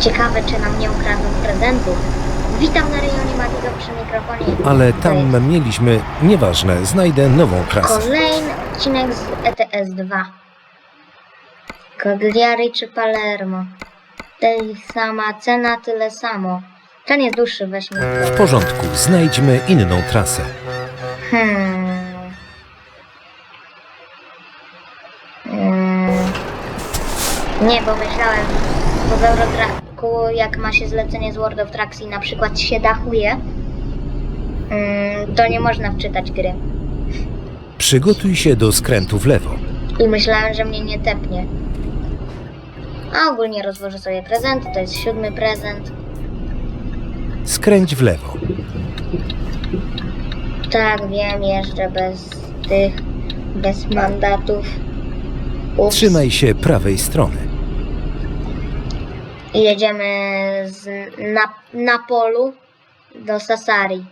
Ciekawe, czy nam nie ukradną prezentów. Witam na rejonie Matigo przy mikrofonie. Ale tam mieliśmy, nieważne, znajdę nową trasę. Kolejny odcinek z ETS 2. Cagliari czy Palermo? Tej sama cena, tyle samo. Ten jest dłuższy, weźmy. W porządku, znajdźmy inną trasę. Hmm. Hmm. Nie, bo myślałem, bo w Jak ma się zlecenie z World of Trucks i na przykład się dachuje, hmm, to nie można wczytać gry. Przygotuj się do skrętu w lewo. I myślałem, że mnie nie tepnie. A ogólnie rozłożę sobie prezenty, to jest siódmy prezent. Skręć w lewo. Tak, wiem, jeżdżę bez tych, bez mandatów. Ups. Trzymaj się prawej strony. Jedziemy z na, na polu do Sasari.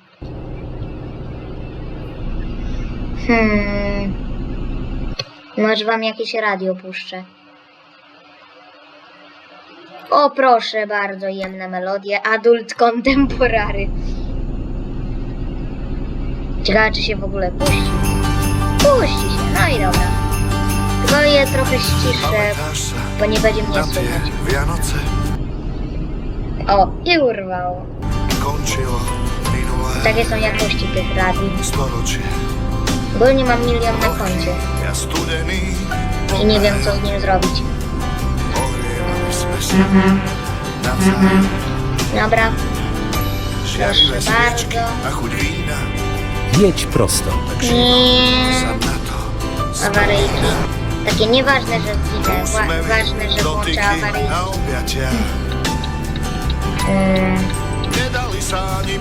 Hmm. Może wam jakieś radio puszczę. O proszę bardzo, jemne melodie. Adult Contemporary. Ciekawe, czy się w ogóle puści. Puści się, no i dobra. Tylko je trochę ściszę, bo nie będzie mnie słychać. O, i urwało. Takie są jakości tych. Bo nie mam milion na koncie i nie wiem co z nim zrobić. sa navzájom. Dobra, Proszę bardzo. Jedź prosto. Takže nie awaryjki. Takie nieważne, że Sme ważne, że włączę dotyky a awaryjki.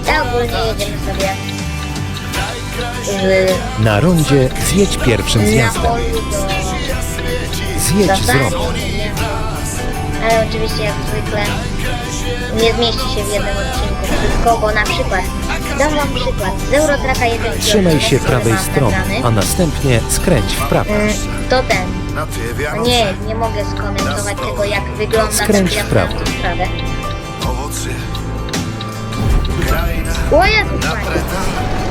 Ja ogólnie jedziemy sobie z, Na rondzie zjedź pierwszym na zjazdem. polu do Zjedź z ronda. Ale oczywiście jak zwykle nie zmieści się w jednym odcinku wszystko, bo na przykład, dam wam przykład, z Eurotraka 1 Trzymaj się prawej strony, a następnie skręć w prawo. Mm, to ten. No nie, nie mogę skomentować tego, jak wygląda Skręć w prawo. Na. Ovocie. Krajina O Jezu, Panie. napretá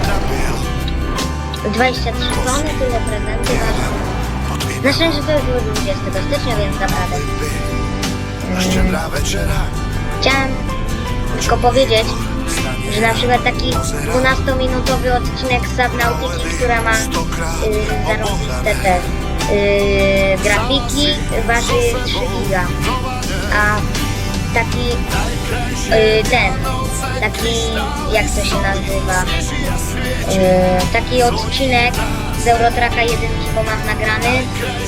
na biel. 23 tony, tyle prezenty. Pod Na szczęście to już było 20 stycznia, więc temná večera Chciałem tylko powiedzieć, że na przykład taki 12-minutowy odcinek z Subnautiki, która ma yy, zarobiste te yy, grafiki, waży 3 giga. A taki yy, ten, taki jak to się nazywa, yy, taki odcinek z Eurotraka 1, bo mam nagrany,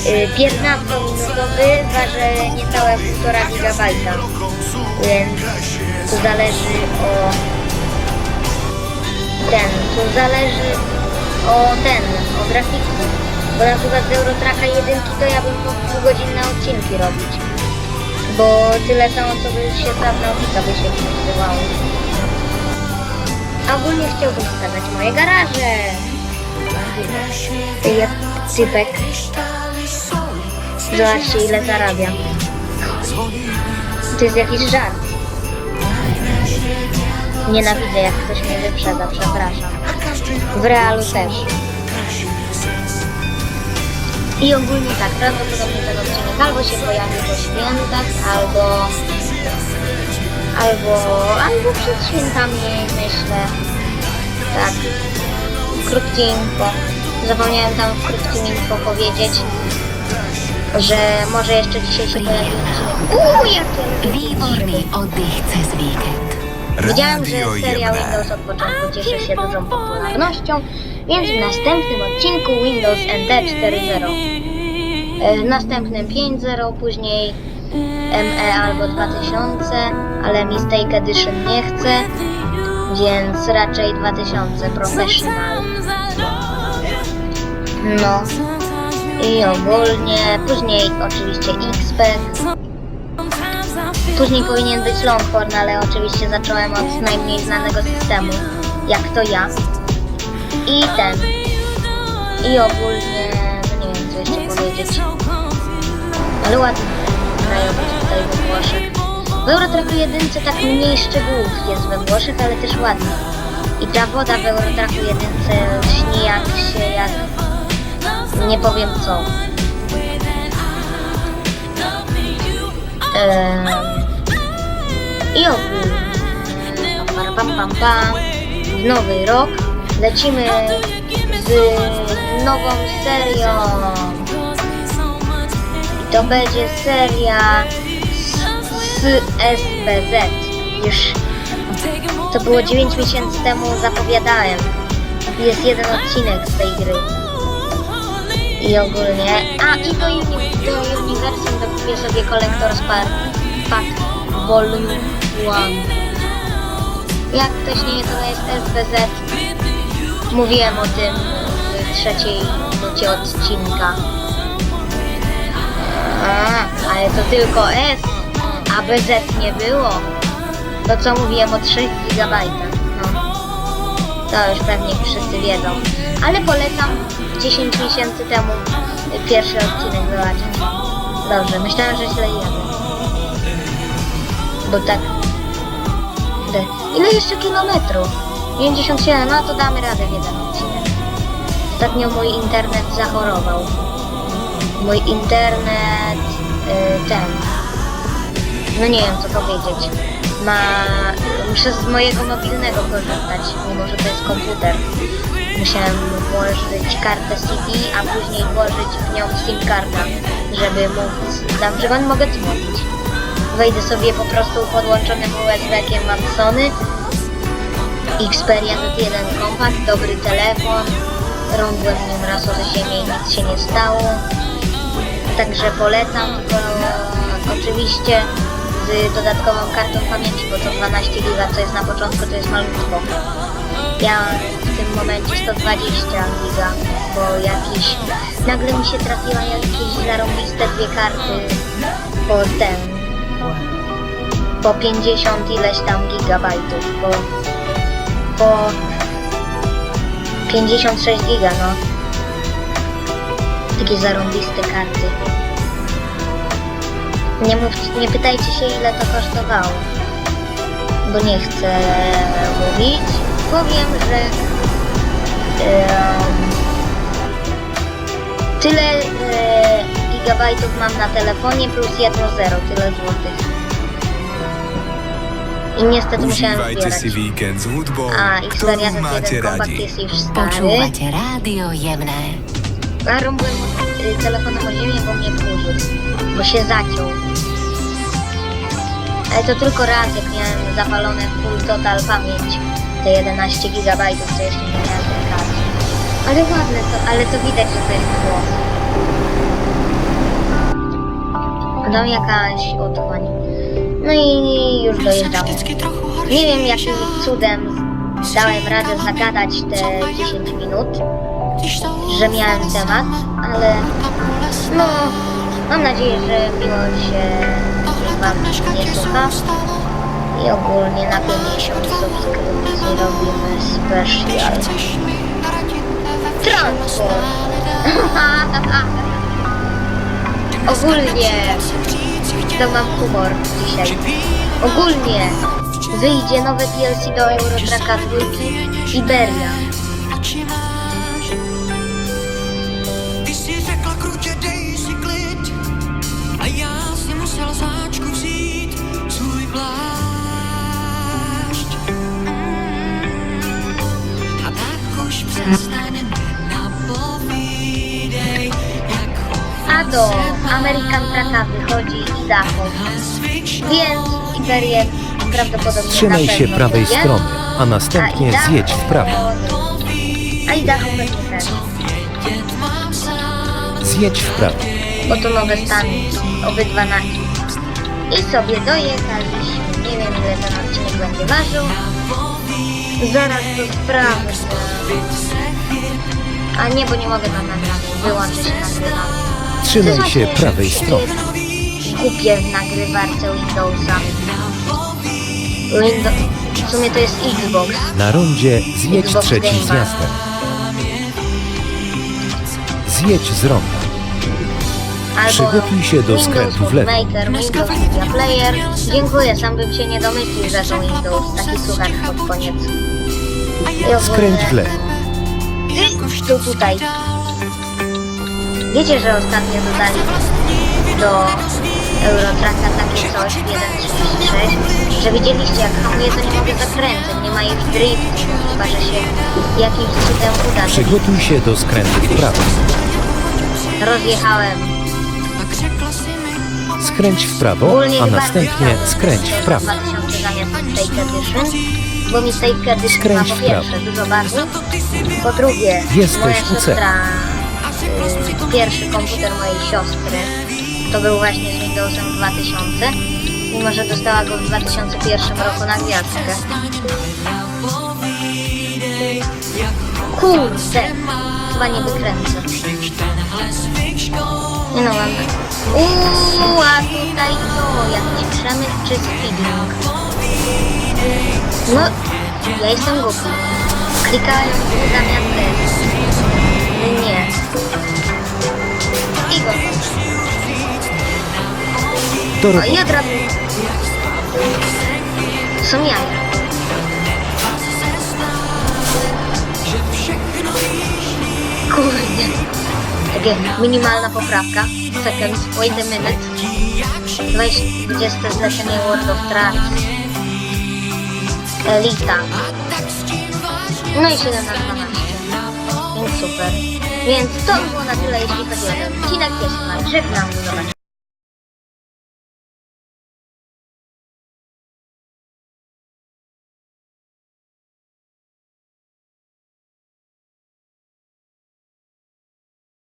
yy, 15-minutowy waży niecałe 1,5 gigabajta. Więc tu zależy o ten, tu zależy o ten, o grafiki. Bo na przykład z Eurotraka 1 to ja bym mógł półgodzinne odcinki robić. Bo tyle samo co by się Subnautica by się wpisywało. A ogólnie chciałbym wskazać moje garaże. Jak cypek. Zobaczcie ile zarabia. To jest jakiś żart. Nienawidzę jak ktoś mnie wyprzedza, przepraszam. W realu też. I ogólnie tak, prawdopodobnie ten odcinek albo się pojawi po świętach, albo... Albo... Albo przed świętami, myślę. Tak. Krótkie info. Zapomniałem tam w krótkim info powiedzieć, że może jeszcze dzisiaj się pojawi odcinek. Uuu, jakie... Výborný oddych cez víkend. Wiedziałem, że Rádio serial Jemné. Windows od początku cieszy się dużą popularnością, więc w następnym odcinku Windows NT 4.0. E, W następnym 5.0, później ME albo 2000, ale Mistake Edition nie chcę, więc raczej 2000 Professional. No i ogólnie, później oczywiście XPEC. Później powinien być Longhorn, ale oczywiście zacząłem od najmniej znanego systemu, jak to ja. I ten. I ogólnie, no nie wiem co jeszcze powiedzieć. Ale ładny ten krajobraz tutaj we Włoszech. W Eurotracku 1 tak mniej szczegółów jest we Włoszech, ale też ładnie. I ta woda w Eurotracku 1 śni jak się jak... nie powiem co. Ehm, I ogólnie, pam, pam, pam, w nowy rok lecimy z nową serią. I to będzie seria z, z SBZ. Już to było 9 miesięcy temu zapowiadałem. Jest jeden odcinek z tej gry. I ogólnie. A i do, uni- do uniwersum dokupię sobie Collector's Pack, pack Volume 1. Jak ktoś nie wie, to jest SBZ. Mówiłem o tym w trzeciej minucie odcinka. A, ale to tylko S, a BZ nie było. To co mówiłem o 3 GB. No. To już pewnie wszyscy wiedzą. Ale polecam 10 miesięcy temu pierwszy odcinek zobaczyć. Dobrze, myślałem, że źle jadę. Bo tak... Kurde, Ile jeszcze kilometrów? 57, no to damy radę w jeden odcinek. Ostatnio mój internet zachorował. Mój internet... y, ten... No nie wiem co powiedzieć. Ma... Muszę z mojego mobilnego korzystać, mimo że to jest komputer. Musiałem włożyć kartę CD, a później włożyć w nią SIM kartę, żeby móc... Na przykład mogę dzwonić. Wejdę sobie po prostu podłączonym USB-kiem mam Sony. Xperia Z1 Compact, dobry telefon. Rąbłem nim raz o ziemię i nic się nie stało. Także polecam, oczywiście z dodatkową kartą pamięci, bo to 12 giga, co jest na początku, to jest malutko. Ja w tym momencie 120 giga, bo jakiś, nagle mi się trafiła jakieś zarąbiste dwie karty po ten, po 50 ileś tam gigabajtów, po, po 56 giga, no. Takie zarąbiste karty. Nie, mówcie, nie pytajcie się ile to kosztowało, bo nie chcę mówić. Powiem, że em, tyle e, gigabajtów mam na telefonie plus jedno zero, tyle złotych. I niestety musiałem Užívajte zbierać. si víkend s hudbou, A Xperia ktorú máte Z1 Compact radi. jest już stary. Počúvate rádio Jemné. A rąbłem y, telefonem o ziemię, bo mnie wkurzył, bo się zaciął. Ale to tylko raz, jak miałem zawalone full total pamięć, te 11 GB, co jeszcze nie miałem tej karty. Ale ładne to, ale to widać, że to jest głos. No jakaś otchłań. No i już dojeżdżam. Nie wiem jakim cudem dałem radę zagadać te 10 minut że miałem temat, ale no, mam nadzieję, że miło się Wam nie słucha. i ogólnie na 50 subskrypcji robimy special. Transport. ogólnie to mam humor dzisiaj. Ogólnie wyjdzie nowe DLC do Eurotracka 2 Iberia. American Tracka wychodzi Idaho. Więc Iberię prawdopodobnie Trzymaj na się pewno prawej wyjdzie. strony, a A następnie Idaho- zjedź w prawo. A Idaho pewnie też, Zjedź w prawo. bo to nowe stany, obydwa na I sobie dojechaliśmy. Nie wiem ile ten odcinek będzie ważył. Zaraz to sprawdzę. A nie, bo nie mogę tam nagrać. Wyłączę się nagrywanie. Trzymaj się prawej strony. Głupie w nagrywarce Windowsa. Windows... W sumie to jest Xbox. Na rondzie zjedź Xbox trzecim Game Pass. zjazdem. Zjedź z ronda. Przygotuj się do Windows skrętu w lewo. Maker, Windows Media Player. Dziękuję, sam bym się nie domyślił, że to Windows. Taki słuchacz pod koniec. I ogólnie- Skręć w lewo. Tu tutaj. Wiecie, że ostatnio dodali do Eurotracka takie coś 1.36, że widzieliście jak hamuję to nie mogę zakręcać, nie ma już driftu, chyba że się jakimś cudem uda. Przygotuj się do skrętu w prawo. Rozjechałem. Skręć w prawo, Ogólnie a chyba następnie skręć w prawo. 2000 zamiast Mistake Edition, bo Edition Skręć ma po w prawo. pierwsze dużo barwów, po drugie Jesteś moja u siostra, pierwszy komputer mojej siostry, to był właśnie z Windowsem 2000, mimo że dostała go w 2001 roku na gwiazdkę. Kurde, chyba nie wykręcę. Nie no, mam. Uuu, a tutaj co? Jakiś przemysł czy speeding? No, ja jestem głupi. Klikałem zamiast. I go. Do O, roboty. i od razu. Są jaja. Kurde. Takie minimalna poprawka. Second, wait a minute. 20 zlecenie World of Tracks. Elita. No i 7 na 12. Więc super. Więc to było na tyle, jeśli chodzi o ten odcinek. Jest na żegnam. Do zobaczenia.